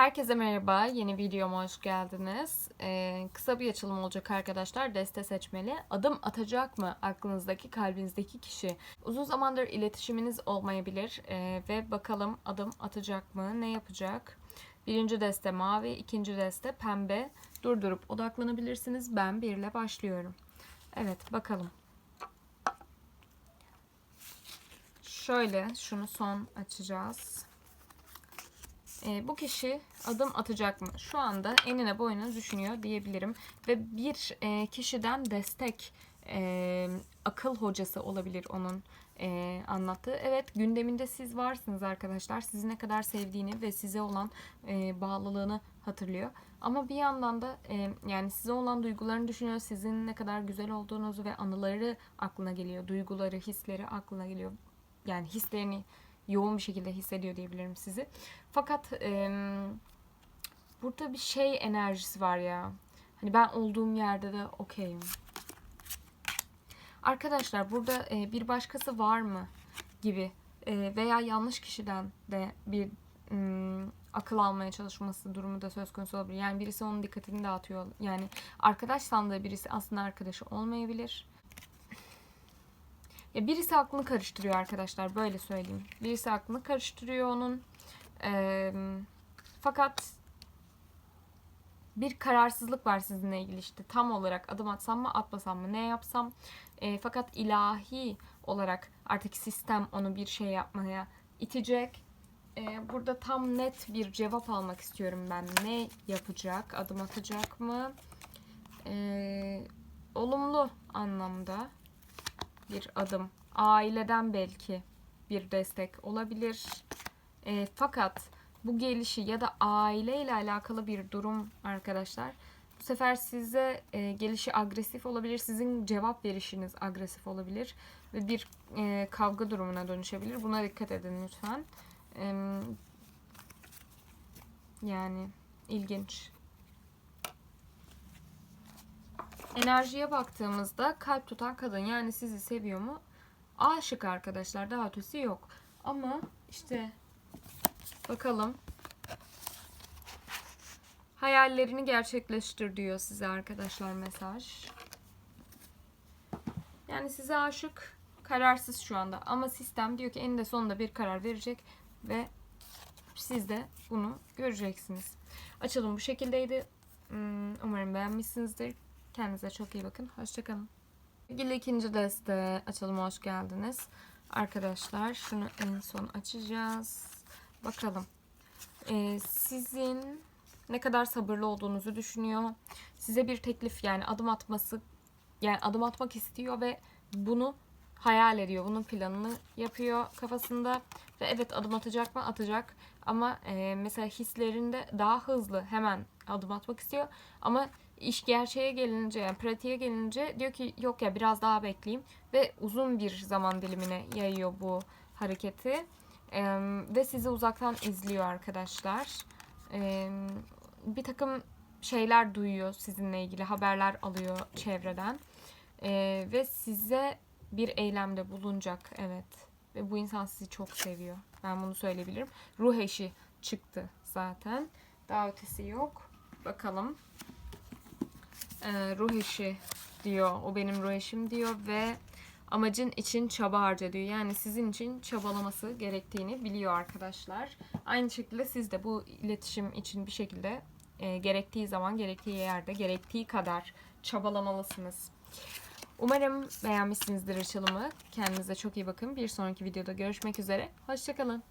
Herkese merhaba, yeni videoma hoş geldiniz. Ee, kısa bir açılım olacak arkadaşlar, deste seçmeli. Adım atacak mı aklınızdaki, kalbinizdeki kişi? Uzun zamandır iletişiminiz olmayabilir ee, ve bakalım adım atacak mı, ne yapacak? Birinci deste mavi, ikinci deste pembe. Durdurup odaklanabilirsiniz. Ben bir ile başlıyorum. Evet, bakalım. Şöyle, şunu son açacağız. E, bu kişi adım atacak mı? Şu anda enine boyuna düşünüyor diyebilirim. Ve bir e, kişiden destek, e, akıl hocası olabilir onun e, anlattığı. Evet gündeminde siz varsınız arkadaşlar. Sizi ne kadar sevdiğini ve size olan e, bağlılığını hatırlıyor. Ama bir yandan da e, yani size olan duygularını düşünüyor. Sizin ne kadar güzel olduğunuzu ve anıları aklına geliyor. Duyguları, hisleri aklına geliyor. Yani hislerini yoğun bir şekilde hissediyor diyebilirim sizi. Fakat e, burada bir şey enerjisi var ya. Hani ben olduğum yerde de okeyim. Arkadaşlar burada e, bir başkası var mı gibi e, veya yanlış kişiden de bir m, akıl almaya çalışması durumu da söz konusu olabilir. Yani birisi onun dikkatini dağıtıyor. Yani arkadaş sandığı birisi aslında arkadaşı olmayabilir. Ya birisi aklını karıştırıyor arkadaşlar böyle söyleyeyim. Birisi aklını karıştırıyor onun. Ee, fakat bir kararsızlık var sizinle ilgili işte tam olarak adım atsam mı atmasam mı ne yapsam. Ee, fakat ilahi olarak artık sistem onu bir şey yapmaya itecek. Ee, burada tam net bir cevap almak istiyorum ben. Ne yapacak? Adım atacak mı? Ee, olumlu anlamda bir adım. Aileden belki bir destek olabilir. E, fakat bu gelişi ya da aile ile alakalı bir durum arkadaşlar. Bu sefer size e, gelişi agresif olabilir. Sizin cevap verişiniz agresif olabilir. Ve bir e, kavga durumuna dönüşebilir. Buna dikkat edin lütfen. E, yani ilginç. Enerjiye baktığımızda kalp tutan kadın yani sizi seviyor mu? Aşık arkadaşlar daha ötesi yok. Ama işte bakalım. Hayallerini gerçekleştir diyor size arkadaşlar mesaj. Yani size aşık, kararsız şu anda. Ama sistem diyor ki eninde sonunda bir karar verecek ve siz de bunu göreceksiniz. Açılım bu şekildeydi. Hmm, Umarım beğenmişsinizdir. Kendinize çok iyi bakın. Hoşçakalın. Sevgili ikinci deste açılıma hoş geldiniz. Arkadaşlar şunu en son açacağız. Bakalım. Ee, sizin ne kadar sabırlı olduğunuzu düşünüyor. Size bir teklif yani adım atması yani adım atmak istiyor ve bunu hayal ediyor. Bunun planını yapıyor kafasında ve evet adım atacak mı? Atacak. Ama e, mesela hislerinde daha hızlı hemen adım atmak istiyor. Ama iş gerçeğe gelince yani pratiğe gelince diyor ki yok ya biraz daha bekleyeyim. Ve uzun bir zaman dilimine yayıyor bu hareketi. Ee, ve sizi uzaktan izliyor arkadaşlar. Ee, bir takım şeyler duyuyor sizinle ilgili haberler alıyor çevreden. Ee, ve size bir eylemde bulunacak evet. Ve bu insan sizi çok seviyor. Ben bunu söyleyebilirim. Ruh eşi çıktı zaten. Daha ötesi yok. Bakalım e, ruh eşi diyor. O benim ruh eşim diyor ve amacın için çaba harca diyor. Yani sizin için çabalaması gerektiğini biliyor arkadaşlar. Aynı şekilde siz de bu iletişim için bir şekilde e, gerektiği zaman, gerektiği yerde, gerektiği kadar çabalamalısınız. Umarım beğenmişsinizdir açılımı. Kendinize çok iyi bakın. Bir sonraki videoda görüşmek üzere. Hoşçakalın.